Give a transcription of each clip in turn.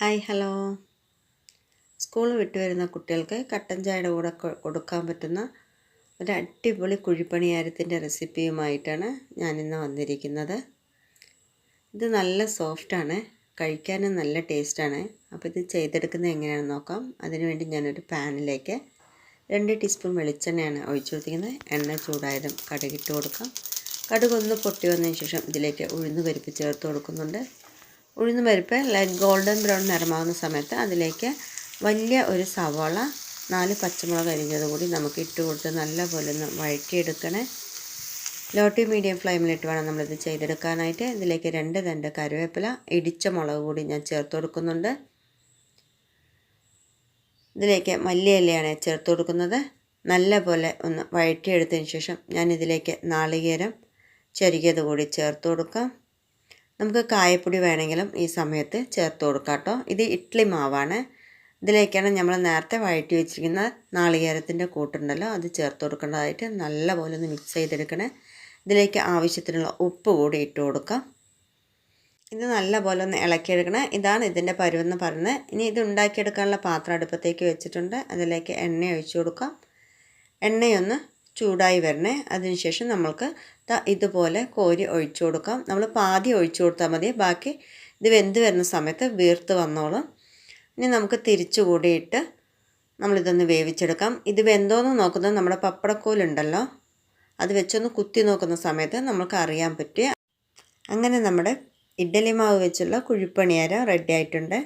Hi hello. School വിട്ട് വരുന്ന കുട്ടികൾക്ക് കട്ടൻ ചായയുടെ കൂടെ കൊടുക്കാൻ പറ്റുന്ന ഒരു അടിപൊളി കുഴിപ്പണിയാരത്തിന്റെ റെസിപ്പിയുമായിട്ടാണ് ഞാനിന്ന് വന്നിരിക്കുന്നത്. ഇത് നല്ല സോഫ്റ്റാണ് കഴിക്കാനും നല്ല ടേസ്റ്റാണ്. അപ്പോൾ ഇത് ചെയ്തെടുക്കുന്നത് എങ്ങനെയാണെന്ന് നോക്കാം. അതിനുവേണ്ടി ഞാനൊരു പാനിലേക്ക് രണ്ട് ടീസ്പൂൺ വെളിച്ചെണ്ണയാണ് ഒഴിച്ചു കൊടുത്തിരിക്കുന്നത്. എണ്ണ ചൂടായതും കടുകിട്ട് കൊടുക്കാം. കടുകൊന്ന് പൊട്ടി വന്നതിന് ശേഷം ഇതിലേക്ക് ഉഴുന്ന് പരിപ്പ് ചേർത്ത് കൊടുക്കുന്നുണ്ട്. ഉഴുന്ന് പരിപ്പ് ലൈറ്റ് ഗോൾഡൻ ബ്രൗൺ നിറമാകുന്ന സമയത്ത് അതിലേക്ക് വലിയ ഒരു സവാള നാല് പച്ചമുളക് അരിഞ്ഞത് കൂടി നമുക്ക് ഇട്ട് കൊടുത്ത് നല്ലപോലെ ഒന്ന് വഴറ്റിയെടുക്കണേ. ലോ ടു മീഡിയം ഫ്ലെയിമിലിട്ട് വേണം നമ്മളിത് ചെയ്തെടുക്കാനായിട്ട്. ഇതിലേക്ക് രണ്ട് തണ്ട് കറിവേപ്പില ഇടിച്ച മുളക് കൂടി ഞാൻ ചേർത്ത് കൊടുക്കുന്നുണ്ട്. ഇതിലേക്ക് മല്ലിയിലയാണ് ചേർത്ത് കൊടുക്കുന്നത്. നല്ലപോലെ ഒന്ന് വഴറ്റിയെടുത്തതിന് ശേഷം ഞാൻ ഇതിലേക്ക് നാളികേരം ചെറുകിയത് കൂടി ചേർത്ത് കൊടുക്കാം. നമുക്ക് കായപ്പൊടി വേണമെങ്കിലും ഈ സമയത്ത് ചേർത്ത് കൊടുക്കാം കേട്ടോ. ഇത് ഇഡ്ഡലി മാവാണ്. ഇതിലേക്കാണ് നമ്മൾ നേരത്തെ വഴറ്റി വെച്ചിരിക്കുന്ന നാളികേരത്തിന്റെ കൂട്ടുണ്ടല്ലോ അത് ചേർത്ത് കൊടുക്കേണ്ടതായിട്ട് നല്ലപോലെ ഒന്ന് മിക്സ് ചെയ്തെടുക്കണേ. ഇതിലേക്ക് ആവശ്യത്തിനുള്ള ഉപ്പ് കൂടി ഇട്ട് കൊടുക്കാം. ഇത് നല്ലപോലെ ഒന്ന് ഇളക്കിയെടുക്കണേ. ഇതാണ് ഇതിന്റെ പരുവെന്ന് പറയുന്നത്. ഇനി ഇത് ഉണ്ടാക്കിയെടുക്കാനുള്ള പാത്രം അടുപ്പത്തേക്ക് വെച്ചിട്ടുണ്ട്. അതിലേക്ക് എണ്ണ ഒഴിച്ചു കൊടുക്കാം. എണ്ണയൊന്ന് ചൂടായി വരണേ. അതിനുശേഷം നമ്മൾക്ക് ഇതുപോലെ കോരി ഒഴിച്ചു കൊടുക്കാം. നമ്മൾ പാതി ഒഴിച്ചു കൊടുത്താൽ മതി. ബാക്കി ഇത് വെന്ത് വരുന്ന സമയത്ത് വീർത്ത് വന്നോളും. ഇനി നമുക്ക് തിരിച്ചു കൂടിയിട്ട് നമ്മളിതൊന്ന് വേവിച്ചെടുക്കാം. ഇത് വെന്തോന്ന് നോക്കുന്നത് നമ്മുടെ പപ്പടക്കോലുണ്ടല്ലോ അത് വെച്ചൊന്ന് കുത്തി നോക്കുന്ന സമയത്ത് നമുക്ക് അറിയാൻ പറ്റിയ അങ്ങനെ നമ്മുടെ ഇഡ്ഡലി മാവ് വെച്ചുള്ള കുഴിപ്പണിയാര റെഡി ആയിട്ടുണ്ട്.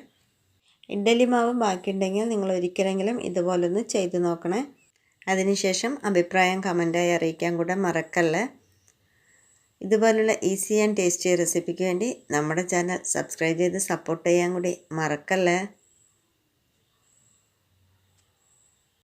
ഇഡ്ഡലി മാവ് ബാക്കിയുണ്ടെങ്കിൽ നിങ്ങൾ ഒരിക്കലെങ്കിലും ഇതുപോലൊന്ന് ചെയ്ത് നോക്കണേ. അതിനുശേഷം അഭിപ്രായം കമന്റായി അറിയിക്കാൻ കൂടെ മറക്കല്ലേ? ഇതുപോലുള്ള ഈസി ആൻഡ് ടേസ്റ്റി റെസിപ്പിക്ക് വേണ്ടി നമ്മുടെ ചാനൽ സബ്സ്ക്രൈബ് ചെയ്ത് സപ്പോർട്ട് ചെയ്യാൻ കൂടി മറക്കല്ലേ?